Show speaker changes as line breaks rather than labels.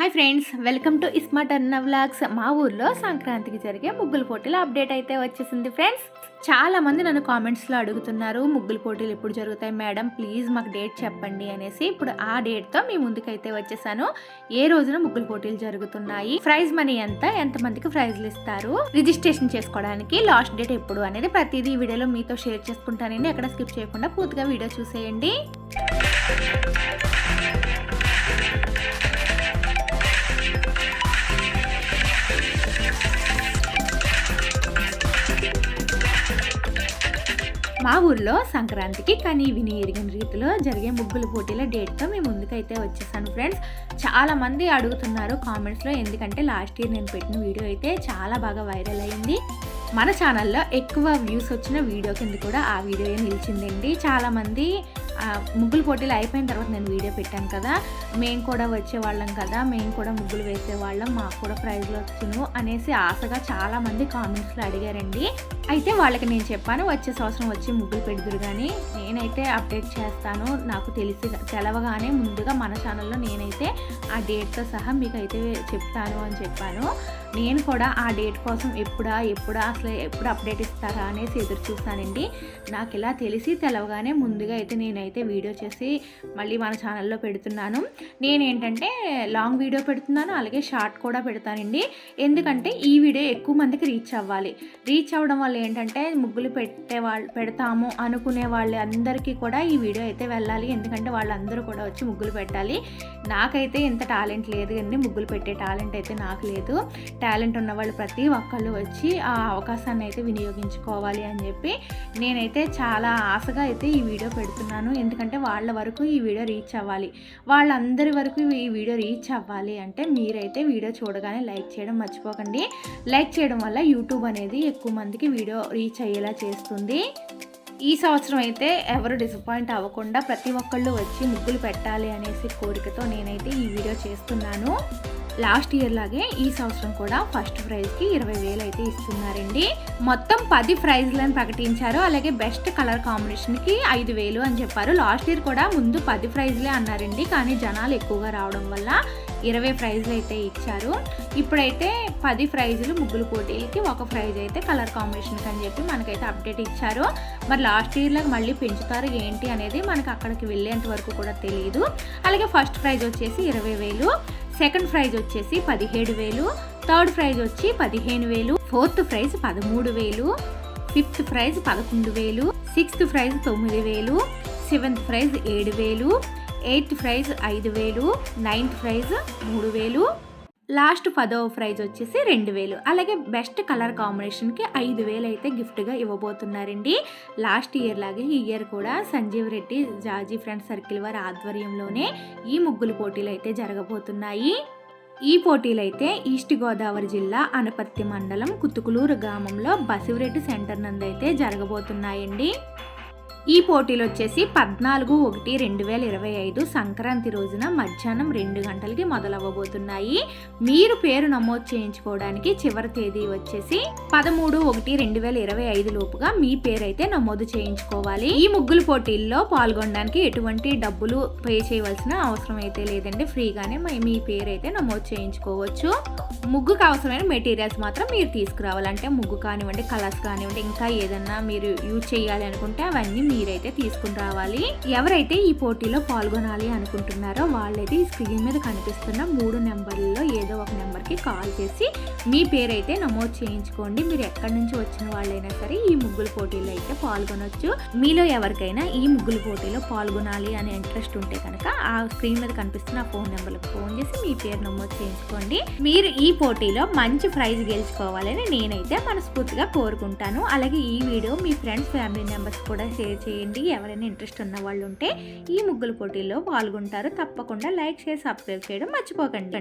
Hi friends welcome to iSmart Anna vlogs మా ఊర్లో సంక్రాంతికి జరిగే ముగ్గుల పోటీల అప్డేట్ అయితే వచ్చేసింది ఫ్రెండ్స్ చాలా మంది నన్ను కామెంట్స్లో అడుగుతున్నారు ముగ్గుల పోటీలు ఎప్పుడు జరుగుతాయి? మేడం ప్లీజ్ మాకు డేట్ చెప్పండి అనేసి. ఇప్పుడు ఆ డేట్తో మీ ముందుకైతే వచ్చేసాను. ఏ రోజున ముగ్గుల పోటీలు జరుగుతున్నాయి? ప్రైజ్ మనీ ఎంత? ఎంతమందికి ప్రైజ్లు ఇస్తారు? రిజిస్ట్రేషన్ చేసుకోవడానికి లాస్ట్ డేట్ ఎప్పుడు అనేది ప్రతిదీ వీడియోలో మీతో షేర్ చేసుకుంటానండి ఎక్కడ స్కిప్ చేయకుండా పూర్తిగా వీడియో చూసేయండి. మా ఊర్లో సంక్రాంతికి కానీ విని ఎరిగిన రీతిలో జరిగే ముగ్గుల పోటీల డేట్తో మేము ముందుకైతే వచ్చేసాను ఫ్రెండ్స్. చాలామంది అడుగుతున్నారు కామెంట్స్లో ఎందుకంటే లాస్ట్ ఇయర్ నేను పెట్టిన వీడియో అయితే చాలా బాగా వైరల్ అయింది. మన ఛానల్లో ఎక్కువ వ్యూస్ వచ్చిన వీడియో కింద కూడా ఆ వీడియో నిలిచిందండి. చాలామంది ముగ్గులు పోటీలు అయిపోయిన తర్వాత నేను వీడియో పెట్టాను కదా మేము కూడా వచ్చేవాళ్ళం కదా మేము కూడా ముగ్గులు వేసేవాళ్ళం మాకు కూడా ప్రైజ్లు వచ్చును అనేసి ఆశగా చాలామంది కామెంట్స్లో అడిగారండి. అయితే వాళ్ళకి నేను చెప్పాను వచ్చే సంవత్సరం వచ్చి ముగ్గులు పెడుదురు కానీ నేనైతే అప్డేట్ చేస్తాను. నాకు తెలిసి తెలవగానే ముందుగా మన ఛానల్లో నేనైతే ఆ డేట్తో సహా మీకు అయితే చెప్తాను అని చెప్పాను. నేను కూడా ఆ డేట్ కోసం ఎప్పుడా ఎప్పుడా అసలు ఎప్పుడు అప్డేట్ ఇస్తారా అనేసి ఎదురు చూస్తానండి నాకు ఇలా తెలిసి తెలవగానే ముందుగా అయితే నేనైతే వీడియో చేసి మళ్ళీ మన ఛానల్లో పెడుతున్నాను. నేనేంటంటే లాంగ్ వీడియో పెడుతున్నాను అలాగే షార్ట్ కూడా పెడతానండి. ఎందుకంటే ఈ వీడియో ఎక్కువ మందికి రీచ్ అవ్వాలి. రీచ్ అవ్వడం వల్ల ఏంటంటే ముగ్గులు పెట్టే వాళ్ళు పెడతాము అనుకునే వాళ్ళు అందరికీ కూడా ఈ వీడియో అయితే వెళ్ళాలి. ఎందుకంటే వాళ్ళందరూ కూడా వచ్చి ముగ్గులు పెట్టాలి. నాకైతే ఇంత టాలెంట్ లేదు అండి. ముగ్గులు పెట్టే టాలెంట్ అయితే నాకు లేదు. టాలెంట్ ఉన్న వాళ్ళు ప్రతి ఒక్కళ్ళు వచ్చి ఆ అవకాశాన్ని అయితే వినియోగించుకోవాలి అని చెప్పి నేనైతే చాలా ఆశగా అయితే ఈ వీడియో పెడుతున్నాను. ఎందుకంటే వాళ్ళ వరకు ఈ వీడియో రీచ్ అవ్వాలి. వాళ్ళందరి వరకు ఈ వీడియో రీచ్ అవ్వాలి అంటే మీరైతే వీడియో చూడగానే లైక్ చేయడం మర్చిపోకండి. లైక్ చేయడం వల్ల యూట్యూబ్ అనేది ఎక్కువ మందికి వీడియో రీచ్ అయ్యేలా చేస్తుంది. ఈ సంవత్సరం అయితే ఎవరు డిసప్పాయింట్ అవ్వకుండా ప్రతి ఒక్కళ్ళు వచ్చి ముగ్గులు పెట్టాలి అనేసి కోరికతో నేనైతే ఈ వీడియో చేస్తున్నాను. లాస్ట్ ఇయర్ లాగే ఈ సంవత్సరం కూడా ఫస్ట్ ప్రైజ్కి ఇరవై వేలు అయితే ఇస్తున్నారండి. మొత్తం పది ప్రైజ్లను ప్రకటించారు. అలాగే బెస్ట్ కలర్ కాంబినేషన్కి ఐదు వేలు అని చెప్పారు. లాస్ట్ ఇయర్ కూడా ముందు పది ప్రైజ్లే అన్నారండి. కానీ జనాలు ఎక్కువగా రావడం వల్ల ఇరవై ప్రైజ్లు అయితే ఇచ్చారు. ఇప్పుడైతే పది ప్రైజులు ముగ్గులు పోటీలకి ఒక ప్రైజ్ అయితే కలర్ కాంబినేషన్కి అని చెప్పి మనకైతే అప్డేట్ ఇచ్చారు. మరి లాస్ట్ ఇయర్లో మళ్ళీ పెంచుతారు ఏంటి అనేది మనకు అక్కడికి వెళ్ళేంత వరకు కూడా తెలియదు అలాగే ఫస్ట్ ప్రైజ్ వచ్చేసి ఇరవై వేలు. సెకండ్ ప్రైజ్ వచ్చేసి పదిహేడు వేలు థర్డ్ ప్రైజ్ వచ్చి పదిహేను వేలు ఫోర్త్ ప్రైజ్ పదమూడు వేలు ఫిఫ్త్ ప్రైజ్ పదకొండు వేలు సిక్స్త్ ప్రైజ్ తొమ్మిది వేలు సెవెంత్ ప్రైజ్ ఏడు వేలు ఎయిత్ ప్రైజ్ ఐదు వేలు నైన్త్ ప్రైజ్ మూడు వేలు లాస్ట్ పదవ ప్రైజ్ వచ్చేసి రెండు వేలు. అలాగే బెస్ట్ కలర్ కాంబినేషన్కి ఐదు వేలు అయితే గిఫ్ట్గా ఇవ్వబోతున్నారండి. లాస్ట్ ఇయర్ లాగే ఈ ఇయర్ కూడా సంజీవ్ రెడ్డి జాజీ ఫ్రెండ్ సర్కిల్ వారి ఆధ్వర్యంలోనే ఈ ముగ్గులు పోటీలు అయితే జరగబోతున్నాయి. ఈ పోటీలైతే ఈస్ట్ గోదావరి జిల్లా అనపర్తి మండలం కుతుకులూరు గ్రామంలో బసివిరెడ్డి సెంటర్ నందైతే జరగబోతున్నాయండి. ఈ పోటీలు వచ్చేసి పద్నాలుగు ఒకటి రెండు వేల ఇరవై ఐదు సంక్రాంతి రోజున మధ్యాహ్నం రెండు గంటలకి మొదలవ్వబోతున్నాయి. మీరు పేరు నమోదు చేయించుకోవడానికి చివరి తేదీ వచ్చేసి పదమూడు ఒకటి రెండు వేల ఇరవై ఐదు లోపుగా మీ పేరు అయితే నమోదు చేయించుకోవాలి. ఈ ముగ్గులు పోటీల్లో పాల్గొనడానికి ఎటువంటి డబ్బులు పే చేయవలసిన అవసరం అయితే లేదండి. ఫ్రీగానే మీ పేరు అయితే నమోదు చేయించుకోవచ్చు. ముగ్గుకు అవసరమైన మెటీరియల్స్ మాత్రం మీరు తీసుకురావాలంటే ముగ్గు కానివ్వండి కలర్స్ కానివ్వండి ఇంకా ఏదన్నా మీరు యూజ్ చేయాలి అనుకుంటే అవన్నీ మీరైతే తీసుకుని రావాలి. ఎవరైతే ఈ పోటీలో పాల్గొనాలి అనుకుంటున్నారో వాళ్ళైతే ఈ స్క్రీన్ మీద కనిపిస్తున్న మూడు నెంబర్లలో ఏదో ఒక నెంబర్కి కాల్ చేసి మీ పేరైతే నమోదు చేయించుకోండి. మీరు ఎక్కడి నుంచి వచ్చిన వాళ్ళైనా సరే ఈ ముగ్గుల పోటీలో అయితే పాల్గొనవచ్చు మీలో ఎవరికైనా ఈ ముగ్గుల పోటీలో పాల్గొనాలి అనే ఇంట్రెస్ట్ ఉంటే కనుక ఆ స్క్రీన్ మీద కనిపిస్తున్న ఫోన్ నెంబర్లకు ఫోన్ చేసి మీ పేరు నమోదు చేయించుకోండి. మీరు ఈ పోటీలో మంచి ప్రైజ్ గెలుచుకోవాలని నేనైతే మనస్ఫూర్తిగా కోరుకుంటాను. అలాగే ఈ వీడియో మీ ఫ్రెండ్స్ ఫ్యామిలీ మెంబర్స్ కూడా షేర్ చేయండి. ఎవరైనా ఇంట్రెస్ట్ ఉన్న వాళ్ళు ఉంటే ఈ ముగ్గుల పోటీల్లో పాల్గొంటారు. తప్పకుండా లైక్ షేర్ సబ్స్క్రైబ్ చేయడం మర్చిపోకండి.